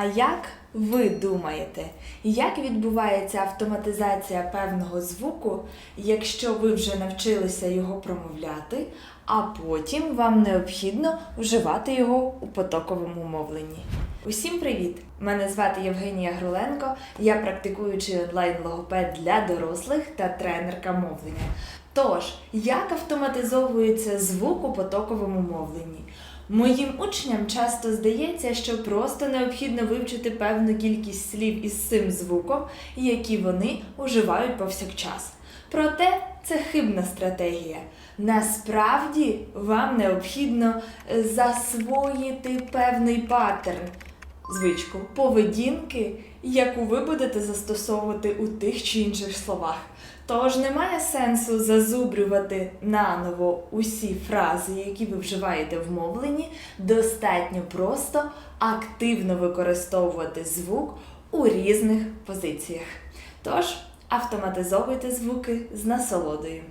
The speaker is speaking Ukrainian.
А як ви думаєте, як відбувається автоматизація певного звуку, якщо ви вже навчилися його промовляти, а потім вам необхідно вживати його у потоковому мовленні? Усім привіт! Мене звати Євгенія Груленко, я практикуючий онлайн-логопед для дорослих та тренерка мовлення. Тож, як автоматизовується звук у потоковому мовленні? Моїм учням часто здається, що просто необхідно вивчити певну кількість слів із цим звуком, які вони уживають повсякчас. Проте це хибна стратегія. Насправді вам необхідно е, засвоїти певний паттерн, звичку поведінки, яку ви будете застосовувати у тих чи інших словах. Тож немає сенсу зазубрювати наново усі фрази, які ви вживаєте в мовленні. Достатньо просто активно використовувати звук у різних позиціях. Тож автоматизовуйте звуки з насолодою.